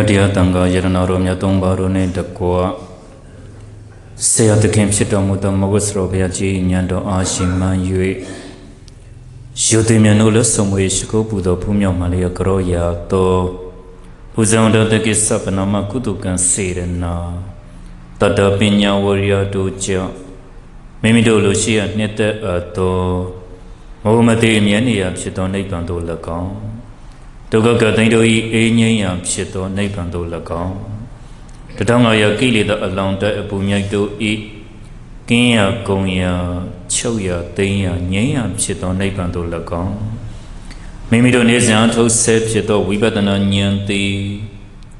ဖျားတရားတန်ခါယရဏတော်မြတ်သုံးပါးတို့နှင့်တကွဆရာသခင်ဖြစ်တော်မူသောမဝတ်စရောဘုရားကြီးဉာဏ်တော်အားရှိမှန်၍ယုတိမြတ်တို့လက်ဆောင်ဝေရှိခိုးပူသောဖူးမြောက်မှလျက်ကရောရာတော်ပူဇော်တော်တကိစ္စပနာမကုတုကံစေရနာတတပညာဝရိယတို့ကြောင့်မိမိတို့လိုရှိရနှစ်သက်အပ်သောမဟုတ်မသေးအမြဲနေရာဖြစ်သောနိဗ္ဗာန်သို့၎င်း ဒုက္ခကသိန်းတို့၏အေးငြိမ်းရာဖြစ်သောနိဗ္ဗာန်သို့၎င်းတထောင်ငါရကိလေသာအလောင်းတက်အပူမြိုက်တို့ဤကင်းရာကုံရာချုပ်ရာသိမ်းရာငြိမ်းရာဖြစ်သောနိဗ္ဗာန်သို့၎င်းမိမိတို့နေစဉ်အထုတ်ဆဲဖြစ်သောဝိပဿနာဉာဏ်သည်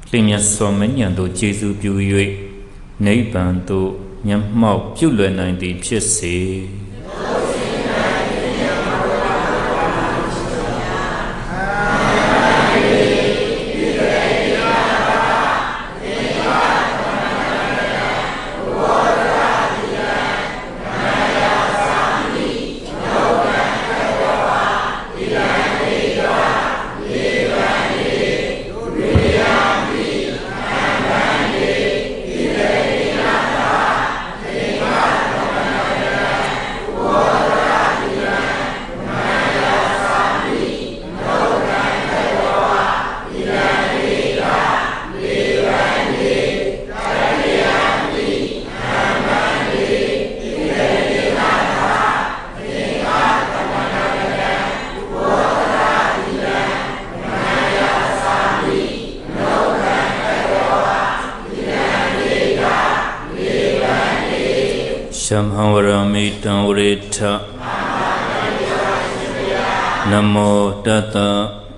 လျင်မြတ်စွာမဉဏ်သို့ကျေစုပြု၍နိဗ္ဗာန်သို့မျက်မှောက်ပြုလွယ်နိုင်သည်ဖြစ်စေ ဝရမိတံဝရိထနမောတတ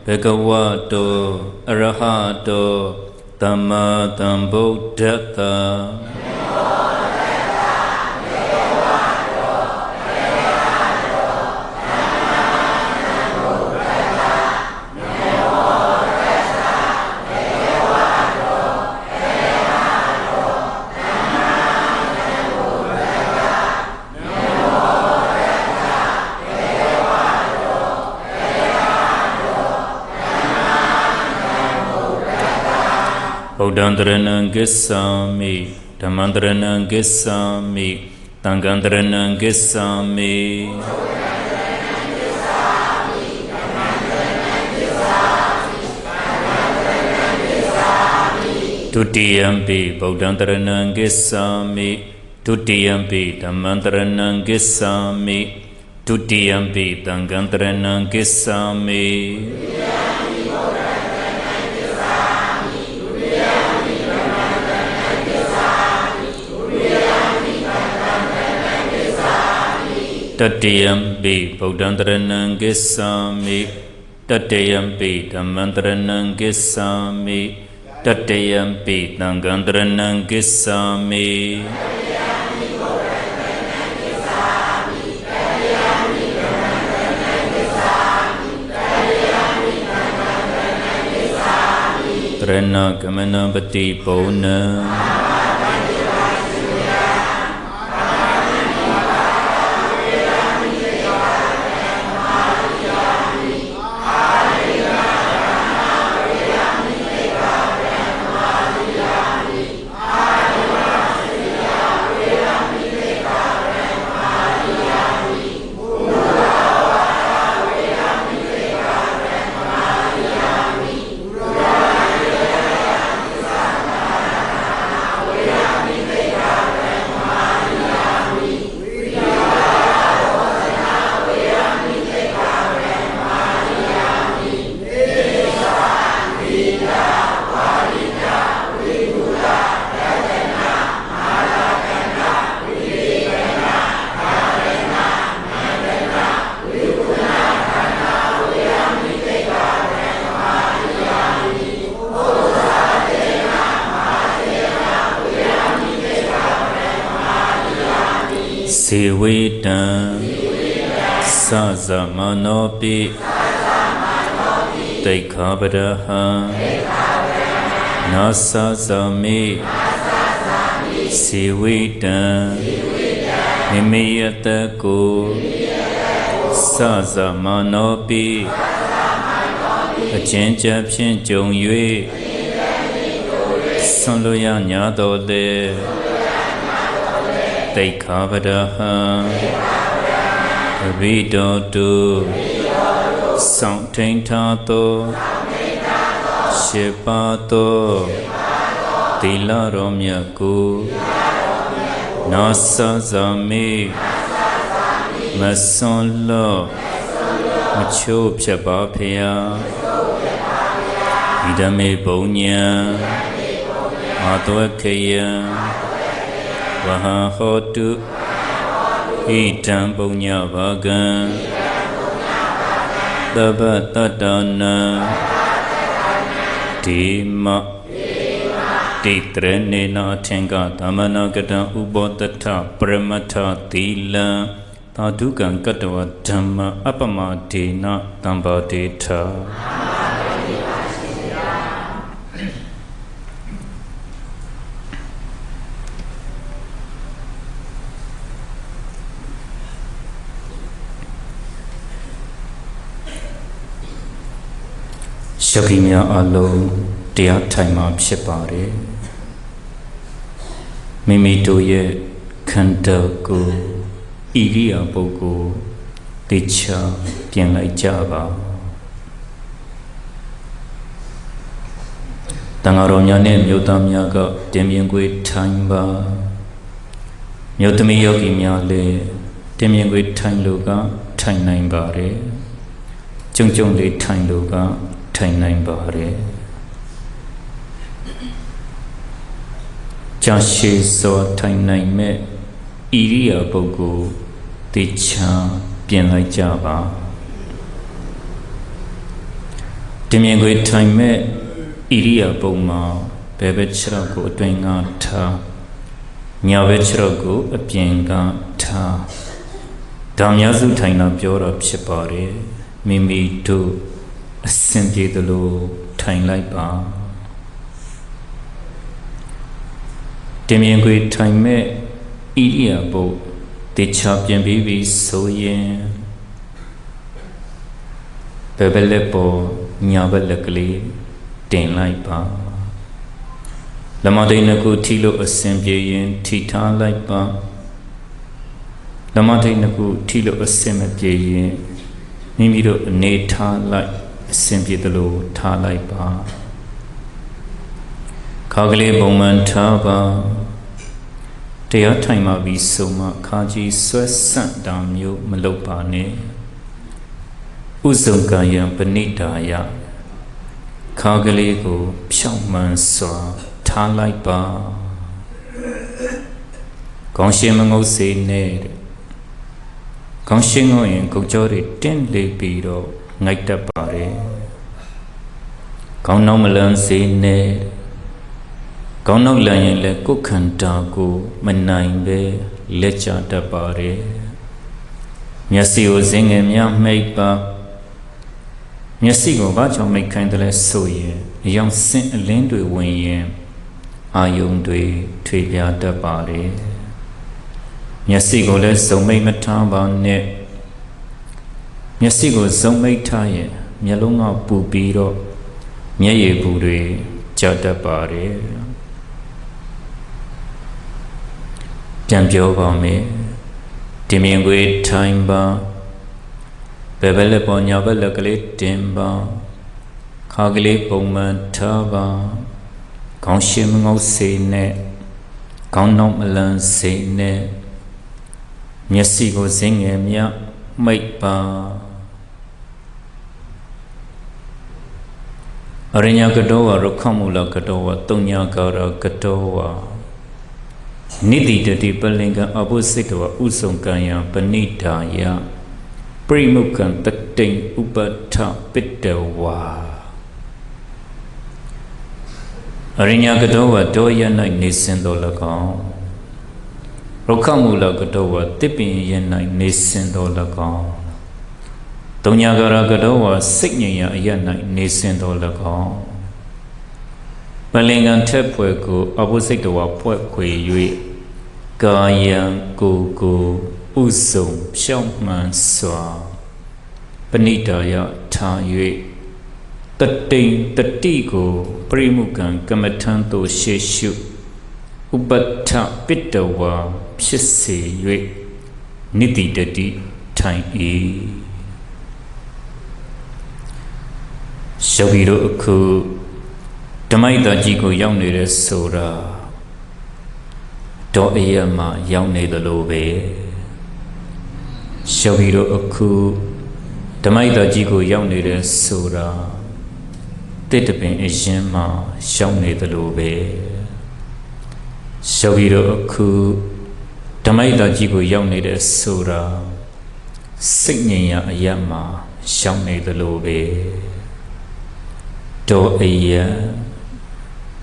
ဘေကဝတောအရဟတောသမ္မာသမ္ဗုဒ္ဓတ္တ ဗုဒ္ဓံတရဏံကိစ္ဆာမိဓမ္မံတရဏံကိစ္ဆာမိသံဃံတရဏံကိစ္ဆာမိဒုတိယံပိဗုဒ္ဓံတရဏံကိစ္ဆာမိဒုတိယံပိဓမ္မံတရဏံကိစ္ဆာမိဒုတိယံပိသံဃံတရဏံကိစ္ဆာမိတ တိယံပိဗုဒ္ဓံတရဏံကိစ္ဆာမိတတိယံပိဓမ္မံတရဏံကိစ္ဆာမိတတိယံပိသံဃံတရဏံကိစ္ဆာမိတရဏကမနပတိပုံနံ ဝေတံသဇမနောပိတိခာပရဟံနာသဇမိစေဝေတံမိမိယတကိုသဇမနောပိအချင်းကြဖြင့်ကြုံ၍ဆွန်လိုရညာတော်လေ တိတ်ခါပဒဟံတပိတော်တုစောင့်ထိန်ထားသောရှေပါသောသီလတော်မြတ်ကိုနာဆဇာမိမဆွန်လောမချိုးဖြတ်ပါဖျားဣဒမေပုံညာအာတဝခေယံ ဝဟဟောတုဣတံပုံညာဘာကံသဗ္ဗတတ္တနာဒီမတိတရနေနာထင်္ကသမဏကတံဥပောတထပရမထသီလံသာဓုကံကတ္တဝဓမ္မအပမဒေနတံပါတိထ ရှခိများအလုံးတရားထိုင်မှာဖြစ်ပါတယ်မိမိတို့ရဲ့ခန္ဓာကိုယ်ဣရိယာပုဂ္ဂိုလ်တေချာပြင်လိုက်ကြပါတန်ဃာတော်များနဲ့မြို့သားများကတင်မြင်ခွေထိုင်ပါမြို့သမီးယောဂီများလည်းတင်မြင်ခွေထိုင်လို့ကထိုင်နိုင်ပါတယ်ကျုံကျုံလေးထိုင်လို့က ထိုင်နိုင်ပါတယ်ကြာရှည်စွာထိုင်နိုင်မဲ့ဣရိယာပုဂ္ဂိုလ်တေချာပြင်လိုက်ကြပါတင်မြင်ခွေထိုင်မဲ့ဣရိယာပုမှာဘယ်ဘက်ခြေထောက်ကိုအတွင်ကထားညာဘက်ခြေထောက်ကိုအပြင်ကထားဒါများစုထိုင်တာပြောတော့ဖြစ်ပါတယ်မိမိတို့ အစင်ပြေသလိုထိုင်လိုက်ပါတင်မြင်ခွေထိုင်မဲ့ဣရိယာပုတေချာပြင်ပြီးပြီဆိုရင်ဘယ်ဘက်လက်ပေါ်ညာဘက်လက်ကလေးတင်လိုက်ပါလမတိန်နှစ်ခုထိလို့အစင်ပြေရင်ထိထားလိုက်ပါလမတိန်နှစ်ခုထိလို့အစင်မပြေရင်မိမိတို့အနေထားလိုက် အစင်ပြေသလိုထားလိုက်ပါခါကလေးပုံမှန်ထားပါတရားထိုင်မှပြီးဆိုမှခါကြီးဆွဲဆန့်တာမျိုးမလုပ်ပါနဲ့ဥဇုံကံယံပဏိတာယခါကလေးကို ဖြောင့်မှန်စွာထားလိုက်ပါကောင်းရှင်မငုတ်စေနဲ့ကောင်းရှင်ငုတ်ရင်ကုတ်ကြောတွေတင်းလေပြီးတော့ ငိုက်တတ်ပါတယ်ကောင်းနောက်မလန်းစေနဲ့ကောင်းနောက်လန်ရင်လည်းကိုယ်ခန္ဓာကိုမနိုင်ပဲလက်ချတတ်ပါတယ်မျက်စိကိုစင်ငယ်များမှိတ်ပါမျက်စိကိုဘာကြောင့်မိတ်ခိုင်းတယ်လဲဆိုရင်အယောင်စင်အလင်းတွေဝင်ရင်အာယုန်တွေထွေပြားတတ်ပါတယ်မျက်စိကိုလည်းစုံမိတ်မထားပါနဲ့ မျက်စိကိုစုံမိတ်ထားရင်မျက်လုံးကပူပြီးတော့မျက်ရည်ဘူးတွေကျတတ်ပါတယ်ပြန်ပြောပါမယ်ဒီမြင်ကွေထိုင်ပါဘယ်ဘက်လက်ပေါ်ညာဘက်လက်ကလေးတင်ပါခါကလေးပုံမှန်ထားပါခေါင်းရှင်းမငုတ်စေနဲ့ခေါင်းနောက်မလန်စေနဲ့မျက်စိကိုစင်းငယ်မြမိတ်ပါ အရိညာကတောဝရခမူလကတောဝတုံညာကာရကတောဝနိတိတတိပလင်္ကအဘုစိတဝဥဆုံကံယပဏိတာယပရိမုကံတတိန်ဥပထပိတဝါအရိညာကတောဝတောယ၌နေစင်တော်၎င်းရုခမူလကတောဝတစ်ပင်ယ၌နေစင်တော်၎င်း တုံညာကရကတောဝစိတ်ငြိမ်ရာအရ၌နေစင်တော်၎င်းပလင်္ကံထက်ဖွဲ့ကိုအဘုစိတ်တော်ဖွဲ့ခွေ၍ကာယံကိုကိုဥစုံဖြောင့်မှန်စွာပဏိတာယထား၍တတိန်တတိကိုပရိမုကံကမ္မထံသို့ရှေရှုဥပတ္ထပိတဝါဖြစ်စေ၍နိတိတတိထိုင်၏ ယောဂီတို့အခုဓမ္မိတကြီးကိုရောက်နေတဲ့ဆိုတာတော့အရမရောက်နေသလိုပဲယောဂီတို့အခုဓမ္မိတကြီးကိုရောက်နေတဲ့ဆိုတာတစ်တပင်အရင်မှရောက်နေသလိုပဲယောဂီတို့အခုဓမ္မိတကြီးကိုရောက်နေတဲ့ဆိုတာစိတ်ငြိမ်ရာအရမရောက်နေသလိုပဲ တော့အရ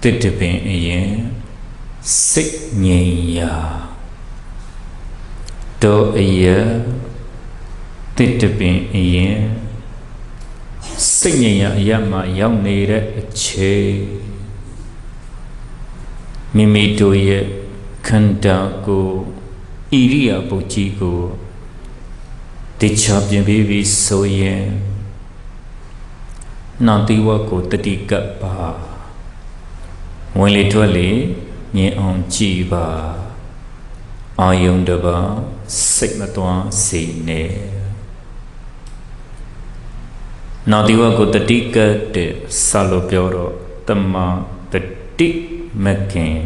တစ်တပင်အရင်စိတ်ငြိမ်ရာတော့အရတစ်တပင်အရင်စိတ်ငြိမ်ရာအရမရောက်နေတဲ့အချိန်မိမိတို့ရဲ့ခန္ဓာကိုယ်ဣရိယာပုကြီးကိုတခြားပြင်ပြီးပြီဆိုရင် နာတိဝကိုတတိကပ်ပါဝင်လေထွက်လေမြင်အောင်ကြည်ပါအာယုန်တပါစိတ်မသွမ်းစေနဲ့နာတိဝကိုတတိကပ်တဲ့ဆာလို့ပြောတော့တမတတိမကင်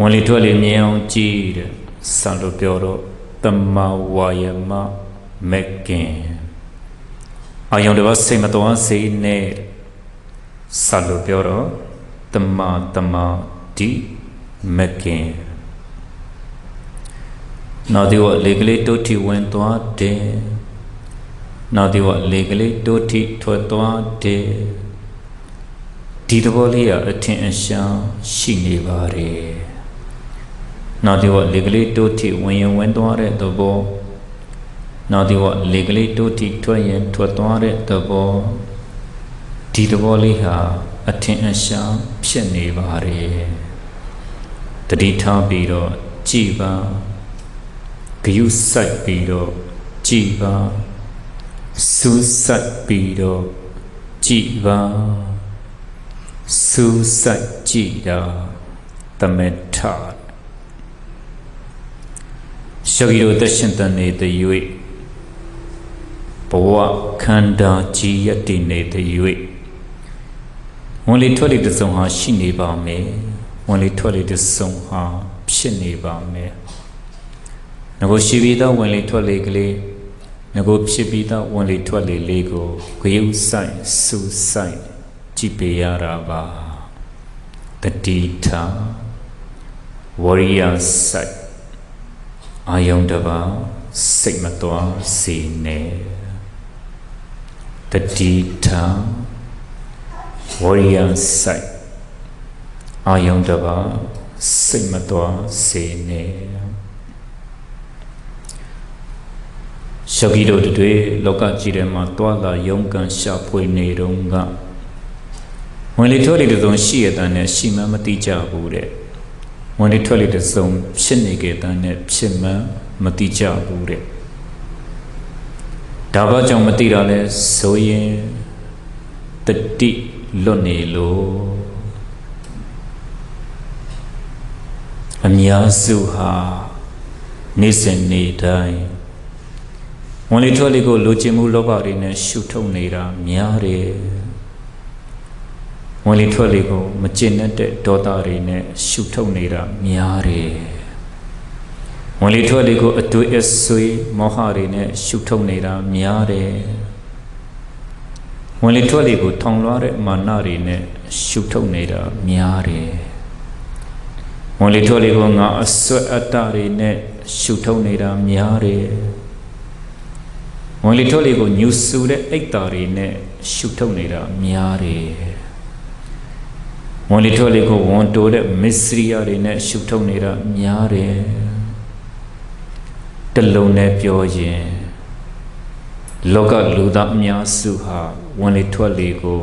ဝင်လေထွက်လေမြင်အောင်ကြည်တဲ့ဆာလို့ပြောတော့တမဝါယမမကင် အာယုန်တပါစိတ်မသွမ်းစေနဲ့ဆာလို့ပြောတော့တမတမဒီမကင်နောက်ဒီဝလေကလေးတိုးထီဝင်သွားတယ်နောက်ဒီဝလေကလေးတိုးထီထွက်သွားတယ်ဒီသဘောလေးကအထင်အရှားရှိနေပါတယ်နောက်ဒီဝလေကလေးတိုးထီဝင်ရင်ဝင်သွားတဲ့သဘော နောက်ဒီဝလေကလေးတိုးထီထွက်ရင်ထွက်သွားတဲ့သဘောဒီသဘောလေးဟာအထင်အရှားဖြစ်နေပါတယ်တတိထားပြီးတော့ကြည်ပါဂယုစိုက်ပြီးတော့ကြည်ပါစူးစိုက်ပြီးတော့ကြည်ပါစူးစိုက်ကြည်တာတမေထရှဂီရောတရှင်တန်နေတဲ့၍ ဘဝခန္ဓာကြည်ရတည်နေတဲ့၍ဝင်လေထွက်လေတစုံဟာရှိနေပါမယ်ဝင်လေထွက်လေတစုံဟာဖြစ်နေပါမယ်ငကိုရှိပြီးသောဝင်လေထွက်လေကလေးငကိုဖြစ်ပြီးသောဝင်လေထွက်လေလေးကိုဂယုဆိုင်စူဆိုင်ကြည့်ပေးရတာပါတတိထာဝရိယဆိုင်အာယုံတပါစိတ်မသွားစေနဲ့ တတိထာဝရိယဆိုင်အာယုံတပါစိတ်မသွားစေနဲ့ရှဂီတို့တွေလောကကြီးထဲမှာတွာလာယုံကန်ရှာဖွေနေတော့ကဝင်လေထွက်လေတစုံရှိရတဲ့နဲ့ရှိမှမတိကြဘူးတဲ့ဝင်လေထွက်လေတစုံဖြစ်နေကြတဲ့နဲ့ဖြစ်မှမတိကြဘူးတဲ့ ဒါဘာကြောင့်မတိတာလဲဆိုရင်တတိလွတ်နေလို့အများစုဟာနေ့စဉ်နေ့တိုင်းဝင်လေထွက်လေကိုလိုချင်မှုလောဘတွေနဲ့ရှုထုတ်နေတာများတယ်ဝင်လေထွက်လေကိုမကျင့်တဲ့ဒေါသတွေနဲ့ရှုထုတ်နေတာများတယ် ဝင်လေထွက်လေကိုအတွေ့အဆွေမောဟတွေနဲ့ရှုထုတ်နေတာများတယ်ဝင်လေထွက်လေကိုထောင်လွှားတဲ့မာနတွေနဲ့ရှုထုတ်နေတာများတယ်ဝင်လေထွက်လေကိုငါအဆွတ်အတ္တတွေနဲ့ရှုထုတ်နေတာများတယ်ဝင်လေထွက်လေကိုညူဆူတဲ့အိတ်တာတွေနဲ့ရှုထုတ်နေတာများတယ်ဝင်လေထွက်လေကိုဝန်တိုးတဲ့မစ္စရိယာတွေနဲ့ရှုထုတ်နေတာများတယ် တလုံးနဲ့ပြောရင်လောကလူသားအများစုဟာဝင်လေထွက်လေကို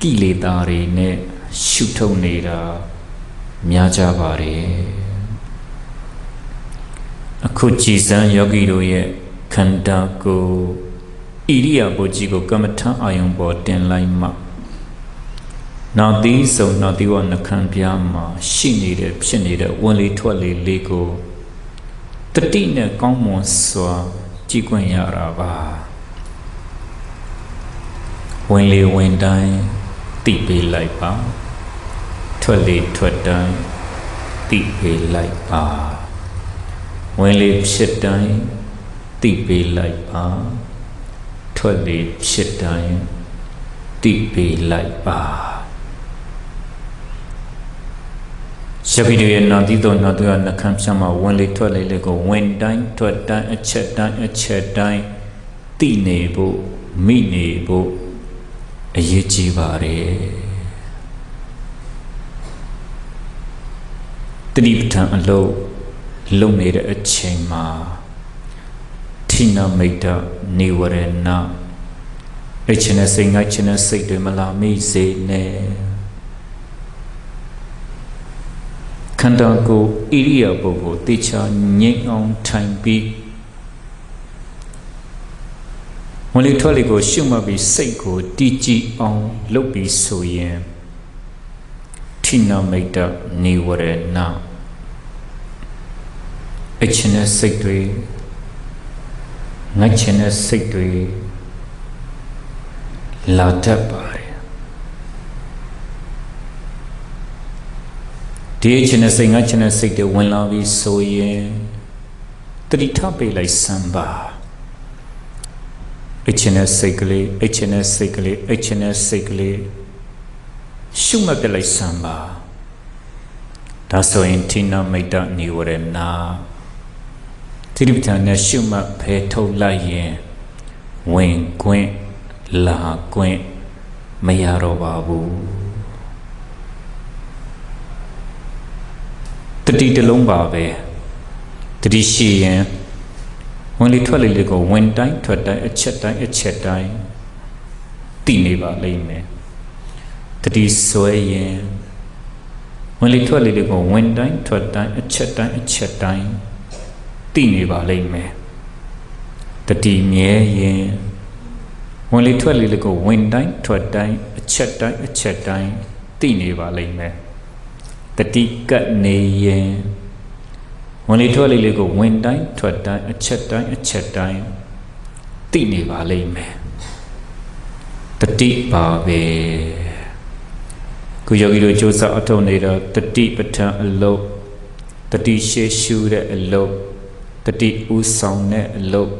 ကိလေသာတွေနဲ့ရှုထုတ်နေတာများကြပါတယ်အခုကြည်စံယောဂီတို့ရဲ့ခန္ဓာကိုယ်ရိယာပုကြီးကို ကမ္မထအာယုံပေါ်တင်လိုက်မှနောက်သီးဆုံးနောက်သီးဝနှခမ်းပြားမှာရှိနေတဲ့ဖြစ်နေတဲ့ဝင်လေထွက်လေလေးကို တတိနဲ့ကောင်းမွန်စွာကြည်ခွင့်ရတာပါဝင်လေဝင်တိုင်းတိပေးလိုက်ပါထွက်လေထွက်တိုင်းတိပေးလိုက်ပါဝင်လေဖြစ်တိုင်းတိပေးလိုက်ပါထွက်လေဖြစ်တိုင်းတိပေးလိုက်ပါ ရှပိတွေရဲ့နာတိတော်နာတော်နှခမ်းဖြတ်မှာဝင်လေထွက်လေလေးကိုဝင်တိုင်းထွက်တိုင်းအချက်တိုင်းအချက်တိုင်းတိနေဖို့မိနေဖို့အရေးကြီးပါတယ်တတိပဋ္ဌာန်အလုံးလုံနေတဲ့အချိန်မှာထိနာမိတ်တနေဝရဏအချင်းနဲ့စိတ်ငိုက်ချင်းနဲ့စိတ်တွေမလာမိစေနဲ့ ခန္ဓာကိုယ်ဣရိယာပုကိုတေချာငြိမ်အောင်ထိုင်ပြီးဝင်လေထွက်လေကို ရှုမှတ်ပြီးစိတ်ကိုတည်ကြည်အောင်လုပ်ပြီးဆိုရင်ထိနာမိတ်တနေဝရဏအချင်းနဲ့စိတ်တွေငတ်ချင်တဲ့စိတ်တွေလာတတ်ပါတယ် ဒီအချင်းနဲ့စိတ်ငတ်ချင်တဲ့စိတ်တွေဝင်လာပြီးဆိုရင်တတိထပေးလိုက်စမ်းပါအချင်းနဲ့စိတ်ကလေးအချင်းနဲ့စိတ်ကလေးအချင်းနဲ့စိတ်ကလေးရှုမှတ်ပြလိုက်စမ်းပါဒါဆိုရင်ထိနာမိတ်တနေဝရဏသတိပဋ္ဌာန်နဲ့ရှုမှတ်ဖယ်ထုတ်လိုက်ရင်ဝင်ခွင့်လာခွင့်မရတော့ပါဘူး တတိတလုံးပါပဲတတိရှိရင်ဝင်လေထွက်လေလေးကိုဝင်တိုင်းထွက်တိုင်းအချက်တိုင်းအချက်တိုင်းတည်နေပါလိမ့်မယ်တတိဆွဲရင်ဝင်လေထွက်လေလေးကိုဝင်တိုင်းထွက်တိုင်းအချက်တိုင်းအချက်တိုင်းသိနေပါလိမ့်မယ်တတိမြဲရင်ဝင်လေထွက်လေလေးကိုဝင်တိုင်းထွက်တိုင်းအချက်တိုင်းအချက်တိုင်းသိနေပါလိမ့်မယ် တတိကပ်နေရင်ဝင်လေထွက်လေလေးကိုဝင်တိုင်းထွက်တိုင်းအချက်တိုင်းအချက်တိုင်းသိနေပါလိမ့်မယ်တတိပါပဲခုယောဂီတို့စ조사အထောက်နေတာတတိပဋ္ဌာန်အလုံးတတိရှေရှုတဲ့အလုံးတတိဥဆောင်တဲ့အလုပ်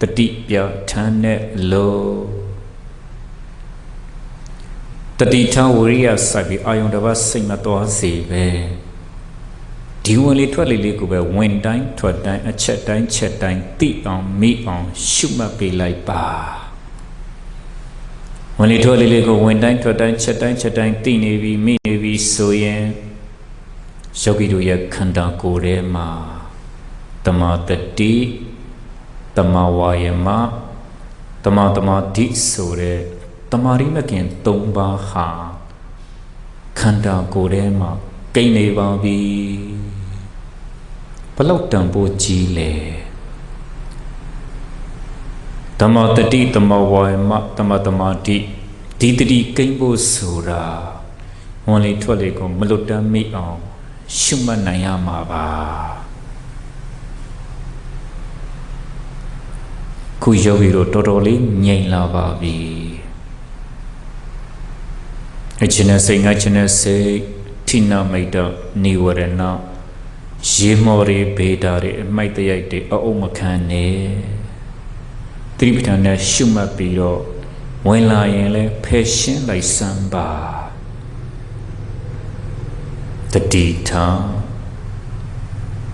တတိပြထမ်းတဲ့အလုပ် တတိထဝရိယစိုက်ပြီးအာယုံတစ်ပါးစိတ်မသွားစေပဲဒီဝင်လေထွက်လေလေးကိုပဲဝင်တိုင်းထွက်တိုင်းအချက်တိုင်းချက်တိုင်းသိအောင်မိအောင်ရှုမှတ်ပေးလိုက်ပါဝင်လေထွက်လေလေးကိုဝင်တိုင်းထွက်တိုင်းချက်တိုင်းချက်တိုင်းသိနေပြီမိနေပြီဆိုရင်ယောဂီတို့ရဲ့ခန္ဓာကိုယ်ထဲမှာတမာတတိတမာဝါယမတမာတမာတိဆိုတဲ့ တမာရိမကင်၃ပါးဟာခန္ဓာကိုယ်ထဲမှာကိန်းနေပါပြီဘလောက်တန်ဖိုးကြီးလဲတမာတတိတမာဝါယမတမာတမာတိဒီတတိကိန်းဖို့ဆိုတာဝင်လေထွက်လေကိုမလွတ်တမ်းမိအောင် ရှုမှတ်နိုင်ရမှာပါခုယောဂီတို့တော်တော်လေးငြိမ်လာပါပြီ အချင်းနဲ့စိတ်ငါချင်းနဲ့စိတ်ထိနာမိတ်တော့နိဝရဏရေမော်ရီဘေတာတွေအမိုက်တရိုက်တွေအအုံမခံနဲ့သတိပဋ္ဌာန်နဲ့ရှုမှတ်ပြီးတော့ဝင်လာရင်လည်းဖယ်ရှင်းလိုက်စမ်းပါတတိထာ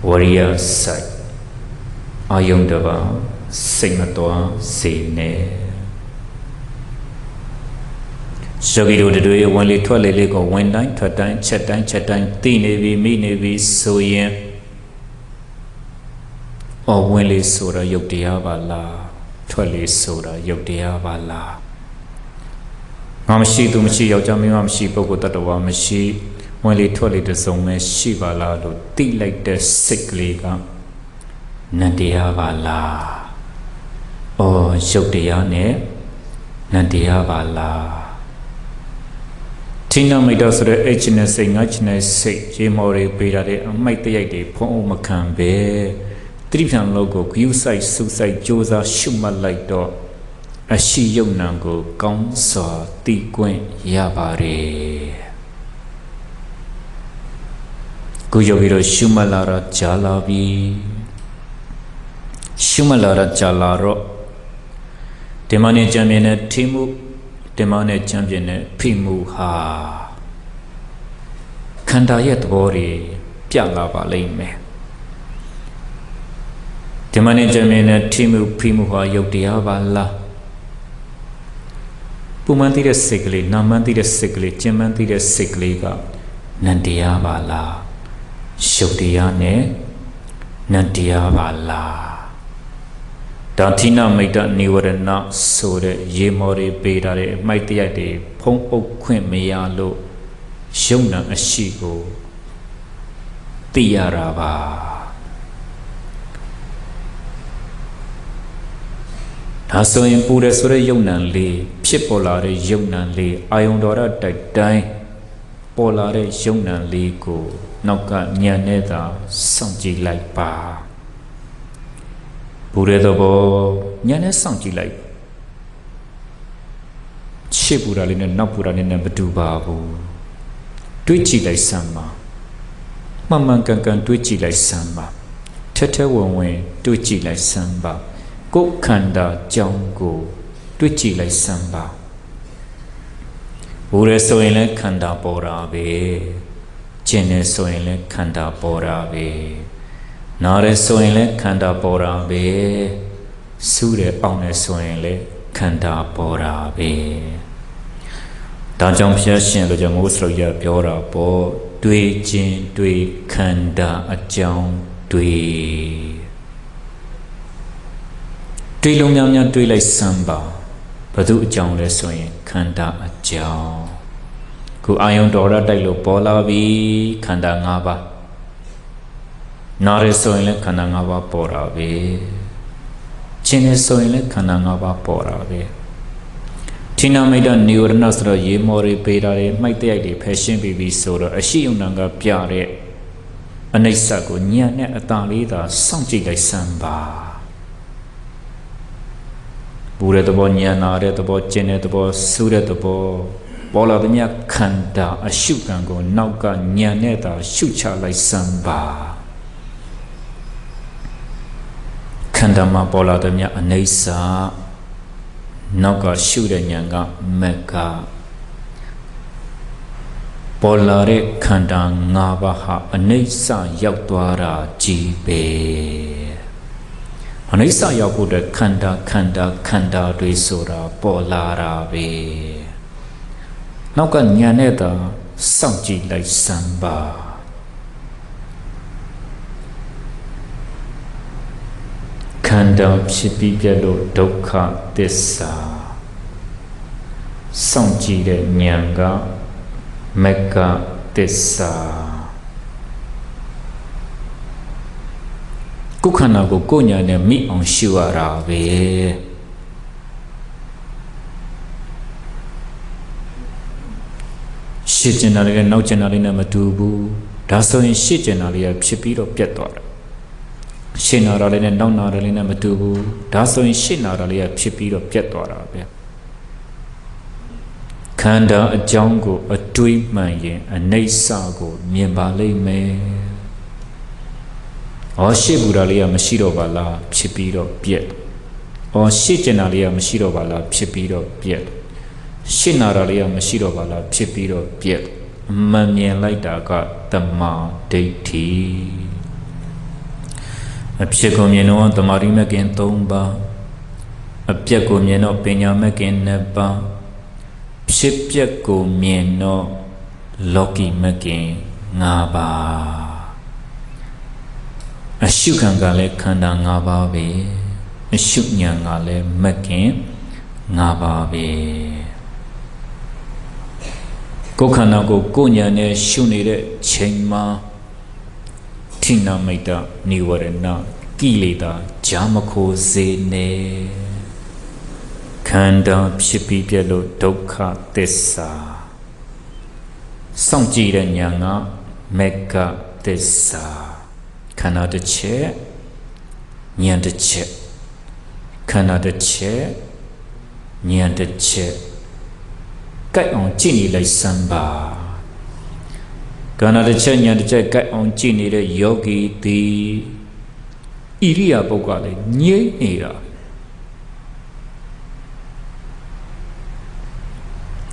ဝရိယစိုက်အာယုံတပါစိတ်မတော်စေနဲ့ ယောဂီတို့တွေဝင်လေထွက်လေလေးကိုဝင်တိုင်းထွက်တိုင်းချက်တိုင်းချက်တိုင်းသိနေပြီမိနေပြီဆိုရင်အော်ဝင်လေဆိုတာယုတ်တရားပါလားထွက်လေဆိုတာယုတ်တရားပါလားငါမရှိသူမရှိယောက်ျားမင်းမရှိပုဂ္ဂိုလ်တ attva မရှိဝင်လေထွက်လေတစုံပဲရှိပါလားလို့သိလိုက်တဲ့စိတ်ကလေးကနန္တရားပါလားအော်ရုပ်တရားနဲ့နံတရားပါလား ထိနာမိတ်တော်ဆိုတဲ့အဲ့ချင်တဲ့စိတ်ငါချင်တဲ့စိတ်ရေမော်တွေပေးတာတဲ့အမိုက်တရိုက်တွေဖုံးအောင်မခံပဲတိပ္ပံလောကိုဂယုဆိုင်စုဆိုင်စ조사ရှုမှတ်လိုက်တော့အရှိယုံနံကို ကောင်းစွာတည်ခွင့်ရပါတယ်ကိုယောဂီတို့ရှုမှတ်လာတော့ကြာလာပြီရှုမှတ်လာတော့ကြာလာတော့ဒီမနဲ့ကြံပြင်းတဲ့ထိမှု ဒီမနဲ့ကြံပြင်းတဲ့ဖိမှုဟာခန္ဓာရဲ့သဘောတွေပြလာပါလိမ့်မယ်ဒီမနဲ့ကြံပြင်းတဲ့ထိမှုဖိမှုဟာယုတ်တရားပါလားပူမှန်သိတဲ့စိတ်ကလေးနာမှန်သိတဲ့စိတ်ကလေးကျင်မှန်သိတဲ့စိတ်ကလေးကနန္တရားပါလားရှုပ်တရားနဲ့နန္တရားပါလား ဒါသီနာမိတ်တနိဝရဏဆိုတဲ့ရေမော်တွေပေးထားတဲ့အမိုက်တရိုက်တွေဖုံးအုပ်ခွင့်မရလို့ယုံနာအရှိကိုသိရတာပါဒါဆိုရင်ပူတယ်ဆိုတဲ့ယုံနံလေးဖြစ်ပေါ်လာတဲ့ယုံနံလေးအာယုံတော်ရတိုက်တိုင်းပေါ်လာတဲ့ယုံနံလေးကို နောက်ကညံနဲ့သာစောင့်ကြည့်လိုက်ပါ ဘူရဲသဘောညံနဲ့စောင့်ကြည့်လိုက်ရှေ့ပူတာလေးနဲ့နောက်ပူတာလေးနဲ့မတူပါဘူးတွေးကြည့်လိုက်စမ်းပါမှန်မှန်ကန်ကန်တွေးကြည့်လိုက်စမ်းပါထက်ထက်ဝင်ဝင်တွေးကြည့်လိုက်စမ်းပါကိုယ်ခန္ဓာကြောင်းကိုတွေးကြည့်လိုက်စမ်းပါဘူရဲဆိုရင်လည်းခန္ဓာပေါ်တာပဲကျင်နေဆိုရင်လည်းခန္ဓာပေါ်တာပဲ နားရဲဆိုရင်လည်းခန္ဓာပေါ်တာပဲစူးတယ်အောင်းတယ်ဆိုရင်လည်းခန္ဓာပေါ်တာပဲဒါကြောင့်ဖျက်ရှင်လို့ကြောင့်မိုးစလို့ရပြောတာပေါ့တွေးခြင်းတွေးခန္ဓာအကြောင်းတွေးတွေးလုံးများများတွေးလိုက်စမ်းပါဘု து အကြောင်းလဲဆိုရင်ခန္ဓာအကြောင်းခုအာယုံတော်ရတိုက်လို့ပေါ်လာပြီခန္ဓာ၅ပါး နားရဆိုရင်လည်းခန္ဓာ၅ပါးပေါ်တာပဲခြင်းရဆိုရင်လည်းခန္ဓာ၅ပါးပေါ်တာပဲထိနာမိတ်တနိဝရဏဆိုတော့ရေမော်တွေပေးတာတွေမှိုက်တဲ့ရိုက်တွေဖယ်ရှင်းပြီးပြီဆိုတော့အရှိယုံနာကပြတဲ့အနိစ္စကိုညံနဲ့အတာလေးသာစောင့်ကြည့်လိုက်စမ်းပါဘူတဲ့သဘောညံနာတဲ့သဘောကျင်တဲ့သဘောစူးတဲ့သဘောပေါ်လာတဲ့မြခန္ဓာအရှုခံကိုနောက်ကညံနဲ့သာရှုချလိုက်စမ်းပါ ခန္ဓာမှာပေါ်လာတဲ့မြအနိစ္စနောက်ကရှုတဲ့ဉာဏ်ကမက်ကပေါ်လာတဲ့ခန္ဓာ၅ပါးဟာအနိစ္စရောက်သွားတာကြီးပဲအနိစ္စရောက်ဖို့အတွက်ခန္ဓာခန္ဓာခန္ဓာတွေဆိုတာပေါ်လာတာပဲနောက်ကညာနဲ့သာစောင့်ကြည့်လိုက်စမ်းပါ ခန္ဓာဖြစ်ပြီးပြတ်လို့ဒုက္ခသစ္စာစောင့်ကြည့်တဲ့ဉာဏ်ကမက္ကသစ္စာကိုယ်ခန္ဓာကိုကိုယ်ညာနဲ့မိအောင်ရှုရတာပဲရှစ်ကျင်တာလေးနဲ့နောက်ကျင်တာလေးနဲ့မတူဘူးဒါဆိုရင်ရှစ်ကျင်တာလေးကဖြစ်ပြီးတော့ပြတ်သွားတယ် ရှင်းနာတာလေးနဲ့နောက်နာတာလေးနဲ့မတူဘူးဒါဆိုရင်ရှင်းနာတာလေးကဖြစ်ပြီးတော့ပြတ်သွားတာပဲခန္ဓာအကြောင်းကို အတွေးမှန်ရင်အနိစ္စကို မြင်ပါလိမ့်မယ်။အော်ရှေ့ဘူတာလေးကမရှိတော့ပါလားဖြစ်ပြီးတော့ပြက်။အော်ရှေ့ကျင်တာလေးကမရှိတော့ပါလားဖြစ်ပြီးတော့ပြက်။ရှင်းနာတာလေးကမရှိတော့ပါလားဖြစ်ပြီးတော့ပြက်။အမှန်မြင်လိုက်တာကတမာဒိဋ္ဌိ။ အဖြစ်ကိုမြင်တော့တမာရိမကင်၃ပါးအပြက်ကိုမြင်တော့ပညာမကင်၂ပါးဖြစ်ပျက်ကိုမြင်တော့လောကီမကင်၅ပါးအရှုခံကလည်းခန္ဓာ၅ပါးပဲအရှုဉဏ်ကလည်းမကင်၅ပါးပဲကိုယ်ခန္ဓာကိုကိုယ်ဉာဏ်နဲ့ရှုနေတဲ့ချိန်မှာ ထိနာမိတ်တနိဝရဏကိလေသာဂျာမခိုစေနဲ့ခန္ဓာဖြစ်ပြီးပြက်လို့ဒုက္ခသစ္စာစောင့်ကြည့်တဲ့ဉာဏ်ကမက္ကသစ္စာခန္ဓာတစ်ချက်ဉာဏ်တစ်ချက်ခန္ဓာတစ်ချက်ဉာဏ်တစ်ချက်ကြိုက်အောင်ကြည့်နေလိုက်စမ်းပါ ခန္ဓာတစ်ချက်ဉာဏ်တစ်ချက်ကြိုက်အောင်ကြည့်နေတဲ့ယောဂီသည်ဣရိယာပုတ်ကလည်းငြိမ့်နေတာ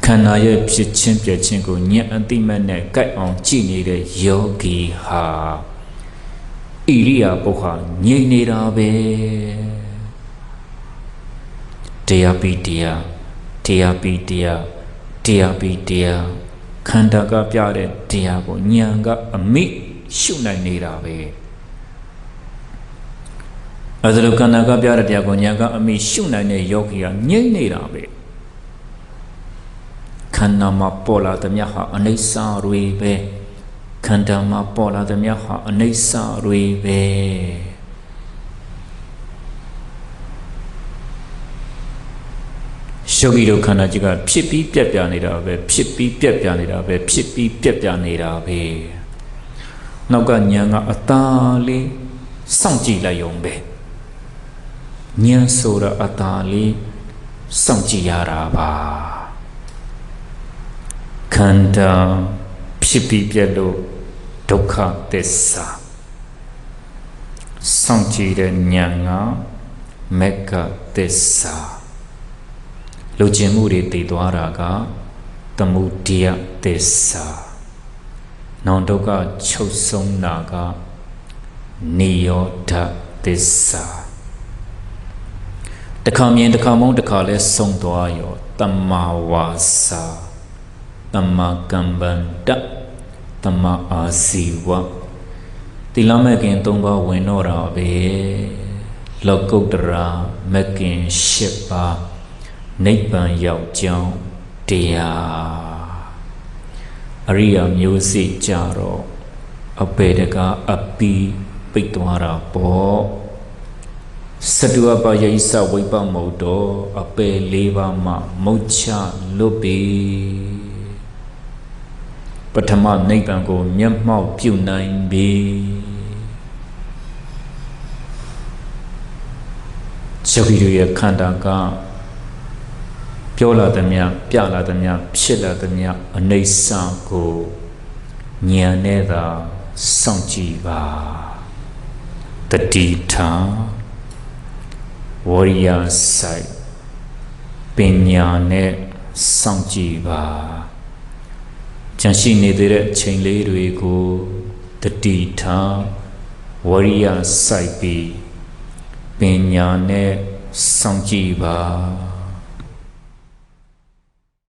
ခန္ဓာရဲ့ဖြစ်ချင်းပြချင်းကိုညံ့အတိမတ်နဲ့ကြိုက်အောင်ကြည့်နေတဲ့ယောဂီဟာဣရိယာပုတ်ဟာငြိမ့်နေတာပဲတရားပြီးတရားတရားပြီးတရားတရားပြီးတရား ခန္ဓာကပြတဲ့တရားကိုဉာဏ်ကအမိရှုနိုင်နေတာပဲအဲဒါလိုခန္ဓာကပြတဲ့တရားကိုဉာဏ်ကအမိရှုနိုင်တဲ့ယောဂီကငြိမ့်နေတာပဲခန္ဓာမှာပေါ်လာသမျှဟာအနိစ္စတွေပဲခန္ဓာမှာပေါ်လာသမျှဟာအနိစ္စတွေပဲ ယောဂီတို့ခန္ဓာကြီးကဖြစ်ပြီးပြက်ပြာနေတာပဲဖြစ်ပြီးပြက်ပြာနေတာပဲဖြစ်ပြီးပြက်ပြာနေတာပဲနောက်ကညာကအသာလေးစောင့်ကြည့်လိုက်ုံပဲညာဆိုတာအသာလေးစောင့်ကြည့်ရတာပါခန္ဓာဖြစ်ပြီးပြက်လို့ဒုက္ခသစ္စာစောင့်ကြည့်တဲ့ညာကမေကသစ္စာ လူကျင်မှုတွေတည်သွားတာကတမှုတရားသစ္စာနောင်ဒုက္ခချုပ်ဆုံးတာကနိရောဓသစ္စာတခါမြင်တခါမုန်းတခါလဲဆုံးသွားရောတမ္မာဝါစာတမ္မာကမ္ဗန္တတမ္မာအာစီဝတိလမကင်၃ပါးဝင်တော့တာပဲလောကုတ္တရာမကင်၈ပါး နိဗ္ဗာန်ရောက်ကြောင်းတရားအရိယာမျိုးစေ့ကြတော့အပေတကအပီပိတ်သွားတာပေါ့စတုအပယိစဝိပမုတ်တော်အပေလေးပါးမှမုတ်ချလွတ်ပြီပထမနိဗ္ဗာန်ကို မျက်မှောက်ပြုနိုင်ပြီယောဂီတို့ရဲ့ခန္ဓာက ပြောလာသမျှပြလာသမျှဖြစ်လာသမျှအနိစ္စကိုဉာဏ်နဲ့သာစောင့်ကြည့်ပါတတိထာဝရိယဆိုင်ပညာနဲ့စောင့်ကြည့်ပါကြံရှိနေသေးတဲ့အချိန်လေးတွေကိုတတိထာဝရိယဆိုင်ပြီးပညာနဲ့စောင့်ကြည့်ပါ